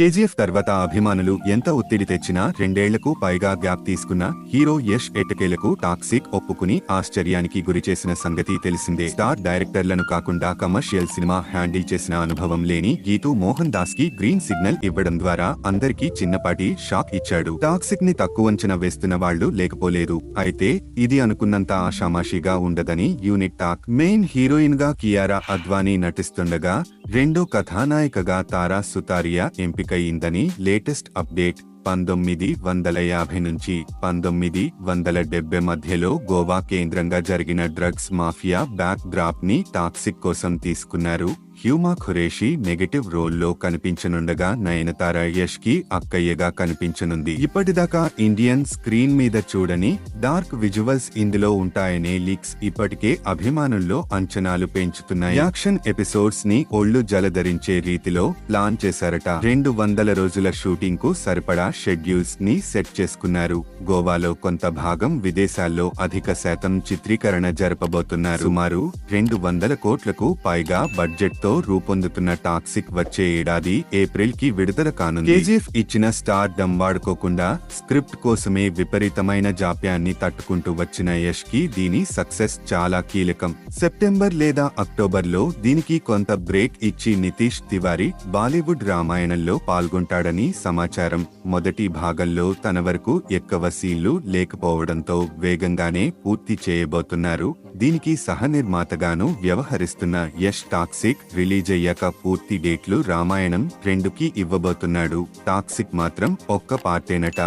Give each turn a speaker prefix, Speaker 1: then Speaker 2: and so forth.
Speaker 1: KGF తర్వాత అభిమానులు ఎంత ఒత్తిడి తెచ్చినా రెండేళ్ళకు పైగా గ్యాప్ తీసుకున్న హీరో యష్ ఎట్టకేలకు టాక్సిక్ ఒప్పుకుని ఆశ్చర్యానికి గురిచేసిన సంగతి తెలిసిందే. స్టార్ డైరెక్టర్లను కాకుండా కమర్షియల్ సినిమా హ్యాండిల్ చేసిన అనుభవం లేని గీతూ మోహన్ దాస్కి గ్రీన్ సిగ్నల్ ఇవ్వడం ద్వారా అందరికీ చిన్నపాటి షాక్ ఇచ్చాడు. టాక్సిక్ని తక్కువ అంచనా వేస్తున్న వాళ్ళు లేకపోలేదు. అయితే ఇది అనుకున్నంత ఆషామాషిగా ఉండదని యూనిట్ టాక్. మెయిన్ హీరోయిన్గా కియారా అద్వానీ నటిస్తుండగా రెండో కథానాయికగా తారా సుతారియా అయిందని లేటెస్ట్ అప్డేట్. పంతొమ్మిది వందల యాభై నుంచి పంతొమ్మిది వందల డెబ్బై మధ్యలో గోవా కేంద్రంగా జరిగిన డ్రగ్స్ మాఫియా బ్యాక్ డ్రాప్ని టాక్సిక్ కోసం తీసుకున్నారు. హ్యూమా ఖురేషి నెగటివ్ రోల్లో కనిపించనుండగా నయనతార యష్కి అక్కయ్యగా కనిపించనుంది. ఇప్పటిదాకా ఇండియన్ స్క్రీన్ మీద చూడని డార్క్ విజువల్స్ ఇందులో ఉంటాయనే లీక్స్ ఇప్పటికే అభిమానుల్లో అంచనాలు పెంచుతున్నాయి. యాక్షన్ ఎపిసోడ్స్ని ఒళ్ళు జలధరించే రీతిలో ప్లాన్ చేశారట. రెండు వందల రోజుల షూటింగ్కు సరిపడా షెడ్యూల్స్ని సెట్ చేసుకున్నారు. గోవాలో కొంత భాగం విదేశాల్లో అధిక శాతం చిత్రీకరణ జరపబోతున్నారు. సుమారు రెండు వందల కోట్లకు పైగా బడ్జెట్ తో రూపొందుతున్న టాక్సిక్ వచ్చే ఏడాది ఏప్రిల్కి విడుదల కానుంది. కేజీఎఫ్ ఇచ్చిన స్టార్ డమ్ వాడుకోకుండా స్క్రిప్ట్ కోసమే విపరీతమైన జాప్యాన్ని తట్టుకుంటూ వచ్చిన యష్కి దీని సక్సెస్ చాలా కీలకం. సెప్టెంబర్ లేదా అక్టోబర్లో దీనికి కొంత బ్రేక్ ఇచ్చి నితీష్ తివారీ బాలీవుడ్ రామాయణంలో పాల్గొంటాడని సమాచారం. మొదటి భాగంలో తన వరకు ఎక్కువ సీన్లు లేకపోవడంతో వేగంగానే పూర్తి చేయబోతున్నారు. దీనికి సహనిర్మాతగాను వ్యవహరిస్తున్న యష్ టాక్సిక్ రిలీజ్ అయ్యాక పూర్తి డేట్లు రామాయణం రెండుకి ఇవ్వబోతున్నాడు. టాక్సిక్ మాత్రం ఒక్క పార్టేనట.